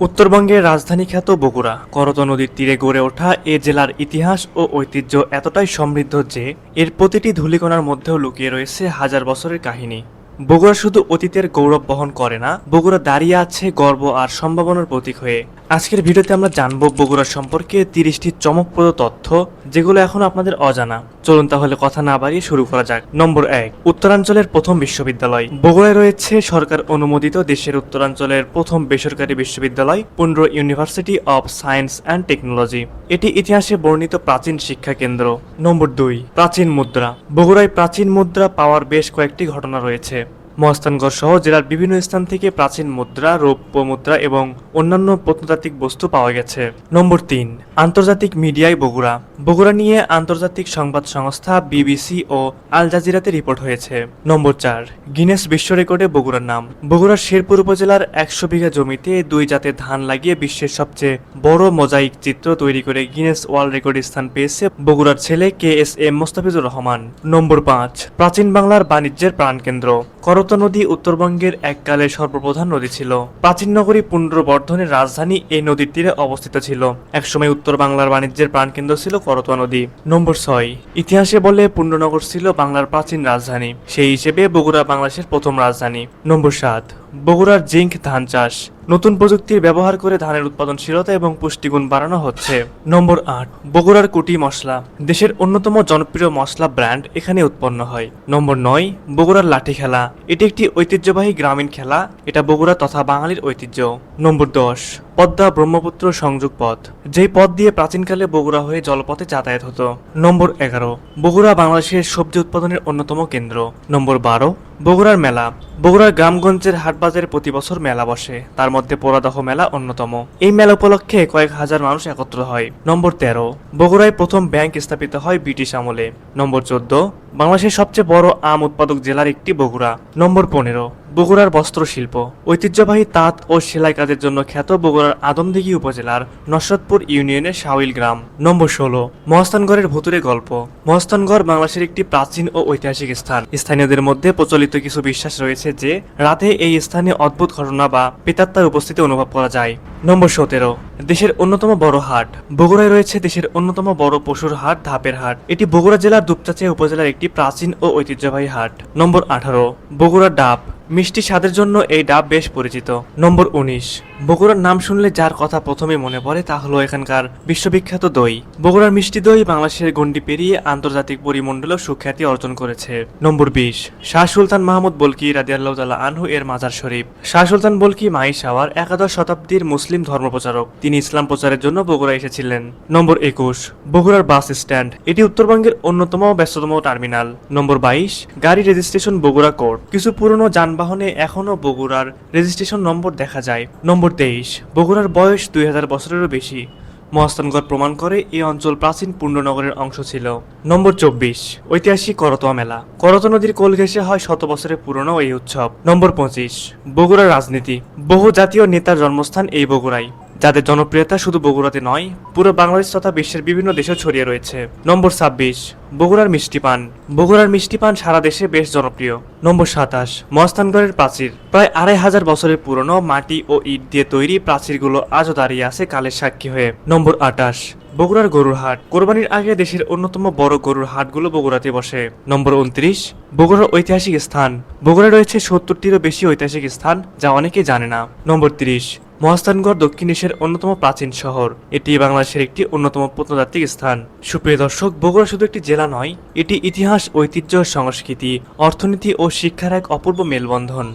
উত্তরবঙ্গের রাজধানী খ্যাত বগুড়া। করত নদীর তীরে গড়ে ওঠা এ জেলার ইতিহাস ও ঐতিহ্য এতটাই সমৃদ্ধ যে এর প্রতিটি ধুলিকণার মধ্যেও লুকিয়ে রয়েছে হাজার বছরের কাহিনী। বগুড়া শুধু অতীতের গৌরব বহন করে না, বগুড়া দাঁড়িয়ে আছে গর্ব আর সম্ভাবনার প্রতীক হয়ে। আজকের ভিডিওতে আমরা জানব বগুড়া সম্পর্কে তিরিশটি চমকপ্রদ তথ্য, যেগুলো এখন আপনাদের অজানা। চলুন তাহলে কথা না বাড়িয়ে শুরু করা যাক। নম্বর এক, উত্তরাঞ্চলের প্রথম বিশ্ববিদ্যালয়। বগুড়ায় রয়েছে সরকার অনুমোদিত দেশের উত্তরাঞ্চলের প্রথম বেসরকারি বিশ্ববিদ্যালয়, Pundra university of science and technology. এটি ইতিহাসে বর্ণিত প্রাচীন শিক্ষা কেন্দ্র নম্বর দুই, প্রাচীন মুদ্রা। বগুড়ায় প্রাচীন মুদ্রা পাওয়ার বেশ কয়েকটি ঘটনা রয়েছে। মহস্তানগড় সহ জেলার বিভিন্ন স্থান থেকে প্রাচীন মুদ্রা, রৌপ্য মুদ্রা এবং অন্যান্য প্রত্নতাত্ত্বিক বস্তু পাওয়া গেছে। নম্বর তিন, আন্তর্জাতিক মিডিয়ায় বগুড়া। বগুড়া নিয়ে আন্তর্জাতিক সংবাদ সংস্থা, বিবিসি ও আল জাজিরাতে রিপোর্ট হয়েছে। নম্বর চার, গিনেস বিশ্ব রেকর্ডে বগুড়ার নাম। বগুড়ার শেরপুর উপজেলার একশো বিঘা জমিতে দুই জাতের ধান লাগিয়ে বিশ্বের সবচেয়ে বড় মোজাইক চিত্র তৈরি করে গিনেস ওয়ার্ল্ড রেকর্ডে স্থান পেয়েছে বগুড়ার ছেলে K S M Mostafizur Rahman. নম্বর পাঁচ, প্রাচীন বাংলার বাণিজ্যের প্রাণকেন্দ্র। করত নদী উত্তরবঙ্গের এককালে সর্বপ্রধান নদী ছিল। প্রাচীন নগরী পুনর্বর্ধনের রাজধানী এই নদীর তীরে অবস্থিত ছিল। একসময় উত্তর বাংলার বাণিজ্যের প্রাণকেন্দ্র ছিল করতোয়া নদী। নম্বর ছয়। ইতিহাসে বলে পুণ্যনগর ছিল বাংলার প্রাচীন রাজধানী। সেই হিসেবে বগুড়া বাংলাদেশের প্রথম রাজধানী। নম্বর সাত। বগুড়ার জিঙ্ক ধান চাষ। নতুন প্রযুক্তির ব্যবহার করে ধানের উৎপাদনশীলতা এবং পুষ্টিগুণ বাড়ানো হচ্ছে। নম্বর আট, বগুড়ার কুটি মশলা। দেশের অন্যতম জনপ্রিয় মশলা ব্র্যান্ড এখানে উৎপন্ন হয়। নম্বর নয়, বগুড়ার লাঠি খেলা। এটি একটি ঐতিহ্যবাহী গ্রামীণ খেলা। এটা বগুড়া তথা বাঙালির ঐতিহ্য। নম্বর দশ পদ্মা ব্রহ্মপুত্র সংযোগ পথ, যেই পথ দিয়ে প্রাচীনকালে বগুড়া হয়ে জলপথে যাতায়াত হতো। নম্বর এগারো, বগুড়া বাংলাদেশের সবজি উৎপাদনের অন্যতম কেন্দ্র। নম্বর বারো, বগুড়ার মেলা, বগুড়ার গ্রামগঞ্জের হাটবাজারে প্রতি বছর মেলা বসে, তার মধ্যে পোড়াদহ মেলা অন্যতম। এই মেলা উপলক্ষে কয়েক হাজার মানুষ একত্র হয়। নম্বর তেরো, বগুড়ায় প্রথম ব্যাংক স্থাপিত হয় ব্রিটিশ আমলে। নম্বর চোদ্দ, বাংলাদেশের সবচেয়ে বড় আম উৎপাদক জেলার একটি বগুড়া। নম্বর পনেরো বগুড়ার বস্ত্রশিল্প, ঐতিহ্যবাহী তাঁত ও সেলাই কাজের জন্য খ্যাত বগুড়ার আদমদিঘি উপজেলার নসরতপুর ইউনিয়নের শাওইল গ্রাম। নম্বর ষোলো মহস্তানগড়ের ভুতুরে গল্প। মহস্তানগড় বাংলাদেশের একটি প্রাচীন ও ঐতিহাসিক স্থান। স্থানীয়দের মধ্যে প্রচলিত কিছু বিশ্বাস রয়েছে যে, রাতে এই স্থানে অদ্ভুত ঘটনা বা পিতাত্মার উপস্থিতি অনুভব করা যায়। নম্বর সতেরো দেশের অন্যতম বড় হাট। বগুড়ায় রয়েছে দেশের অন্যতম বড় পশুর হাট, ধাপের হাট। এটি বগুড়া জেলার দুপচাচিয়া উপজেলার একটি প্রাচীন ও ঐতিহ্যবাহী হাট। নম্বর আঠারো, বগুড়া ডাব। মিষ্টি স্বাদের জন্য এই ডাব বেশ পরিচিত। নম্বর উনিশ, বগুড়ার নাম শুনলে যার কথা প্রথমে মনে পড়ে তা হলো এখানকার বিশ্ববিখ্যাত দই। বগুড়ার মিষ্টি দই বাংলাদেশের গণ্ডি পেরিয়ে আন্তর্জাতিক পরিমণ্ডলেও সুখ্যাতি অর্জন করেছে। নম্বর বিশ, শাহ সুলতান মাহমুদ বলকি রাদিয়াল্লাহ তালা আনহু এর মাজার শরীফ। শাহ সুলতান বলকি মাই সাওয়ার একাদশ শতাব্দীর মুসলিম ধর্মপ্রচারক। তিনি ইসলাম প্রচারের জন্য বগুড়া এসেছিলেন। নম্বর একুশ, বগুড়ার বাস স্ট্যান্ড। এটি উত্তরবঙ্গের অন্যতম ব্যস্ততম টার্মিনাল। নম্বর বাইশ, গাড়ি রেজিস্ট্রেশন বগুড়া কোর্ট কিছু পুরনো যানবাহনে এখনও বগুড়ার রেজিস্ট্রেশন নম্বর দেখা যায়। নম্বর তেইশ, বগুড়ার বয়স দুই হাজার বছরেরও বেশি। মহাস্থানগড় প্রমাণ করে এই অঞ্চল প্রাচীন পূর্ণনগরের অংশ ছিল। নম্বর চব্বিশ, ঐতিহাসিক করতোয়া মেলা। করত নদীর কোল ঘেঁষে হয় শত বছরের পুরনো এই উৎসব। নম্বর পঁচিশ, বগুড়ার রাজনীতি। বহু জাতীয় নেতার জন্মস্থান এই বগুড়াই। যাদের জনপ্রিয়তা শুধু বগুড়াতে নয়, পুরো বাংলাদেশ তথা বিশ্বের বিভিন্ন দেশেও ছড়িয়ে রয়েছে। নম্বর ছাব্বিশ, বগুড়ার মিষ্টি পান। বগুড়ার মিষ্টি পান সারা দেশে বেশ জনপ্রিয়। নম্বর সাতাশ, মস্তানগড়ের প্রাচীর। প্রায় আড়াই হাজার বছরের পুরনো মাটি ও ইট দিয়ে তৈরি প্রাচীরগুলো আজও দাঁড়িয়ে আছে কালের সাক্ষী হয়ে। নম্বর আটাশ বগুড়ার গরুর হাট। কোরবানির আগে দেশের অন্যতম বড় গরুর হাটগুলো বগুড়াতে বসে। নম্বর উনত্রিশ, বগুড়ার ঐতিহাসিক স্থান। বগুড়ায় রয়েছে সত্তরটিরও বেশি ঐতিহাসিক স্থান, যা অনেকে জানে না। নম্বর তিরিশ মহাস্থানগড় দক্ষিণ এশিয়ার অন্যতম প্রাচীন শহর। এটি বাংলাদেশের একটি অন্যতম প্রত্নতাত্ত্বিক স্থান। সুপ্রিয় দর্শক, বগুড়া শুধু একটি জেলা নয়, এটি ইতিহাস, ঐতিহ্য সংস্কৃতি, অর্থনীতি ও শিক্ষার এক অপূর্ব মেলবন্ধন।